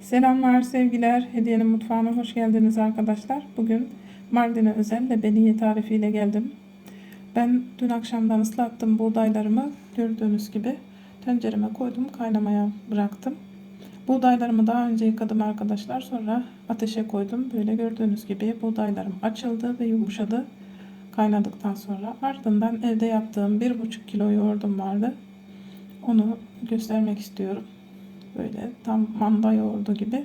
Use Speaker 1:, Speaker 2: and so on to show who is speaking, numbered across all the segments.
Speaker 1: Selamlar, sevgiler. Hediyenin mutfağına hoş geldiniz arkadaşlar. Bugün Mardin'e özel lebeniye tarifiyle geldim. Ben dün akşamdan ıslattım buğdaylarımı. Gördüğünüz gibi tencereme koydum, kaynamaya bıraktım. Buğdaylarımı daha önce yıkadım arkadaşlar. Sonra ateşe koydum. Böyle gördüğünüz gibi buğdaylarım açıldı ve yumuşadı kaynadıktan sonra. Ardından evde yaptığım 1,5 kilo yoğurdum vardı. Onu göstermek istiyorum. Böyle tam manda yoğurdu gibi.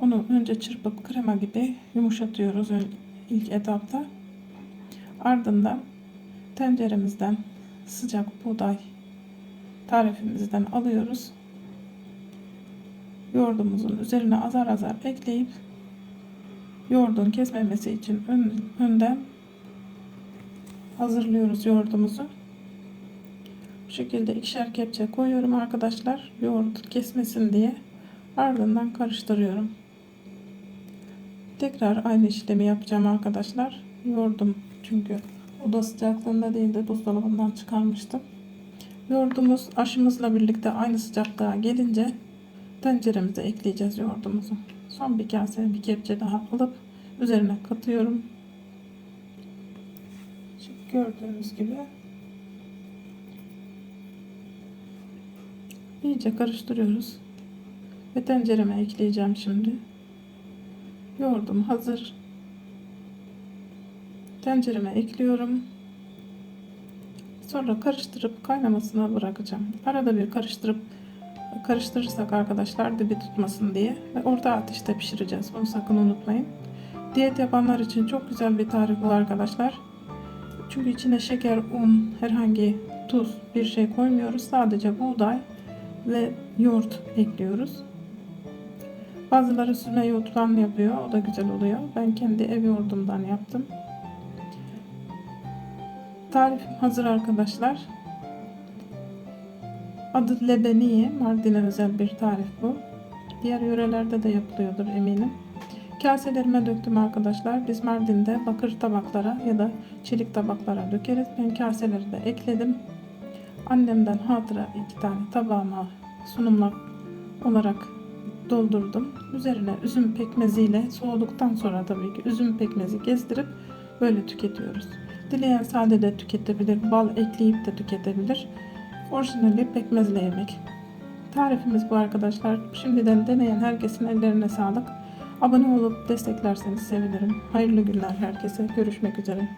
Speaker 1: Onu önce çırpıp krema gibi yumuşatıyoruz ilk etapta. Ardından tenceremizden sıcak buğday tarifimizden alıyoruz. Yoğurdumuzun üzerine azar azar ekleyip yoğurdun kesmemesi için ön- önden hazırlıyoruz yoğurdumuzu. Şekilde ikişer kepçe koyuyorum arkadaşlar. Yoğurt kesmesin diye. Ardından karıştırıyorum. Tekrar aynı işlemi yapacağım arkadaşlar. Yoğurdum çünkü oda sıcaklığında değil de buzdolabından çıkarmıştım. Yoğurdumuz aşımızla birlikte aynı sıcaklığa gelince tenceremize ekleyeceğiz yoğurdumuzu. Son bir kase bir kepçe daha alıp üzerine katıyorum. Şimdi gördüğünüz gibi İyice karıştırıyoruz. Ve tencereme ekleyeceğim şimdi. Yoğurdum hazır. Tencereme ekliyorum. Sonra karıştırıp kaynamasına bırakacağım. Arada bir karıştırıp karıştırırsak arkadaşlar dibi tutmasın diye ve orta ateşte pişireceğiz. Bunu sakın unutmayın. Diyet yapanlar için çok güzel bir tarif bu arkadaşlar. Çünkü içine şeker, un, herhangi tuz bir şey koymuyoruz. Sadece buğday ve yoğurt ekliyoruz. Bazıları süzme yoğurttan yapıyor. O da güzel oluyor. Ben kendi ev yoğurdumdan yaptım. Tarifim hazır arkadaşlar. Adı lebeniye. Mardin'e özel bir tarif bu. Diğer yörelerde de yapılıyordur eminim. Kaselerime döktüm arkadaşlar. Biz Mardin'de bakır tabaklara ya da çelik tabaklara dökeriz. Ben kaseleri de ekledim. Annemden hatıra iki tane tabağıma sunumlar olarak doldurdum. Üzerine üzüm pekmeziyle soğuduktan sonra tabii ki üzüm pekmezi gezdirip böyle tüketiyoruz. Dileyen sade de tüketebilir, bal ekleyip de tüketebilir. Orijinali pekmezle yemek. Tarifimiz bu arkadaşlar. Şimdiden deneyen herkesin ellerine sağlık. Abone olup desteklerseniz sevinirim. Hayırlı günler herkese. Görüşmek üzere.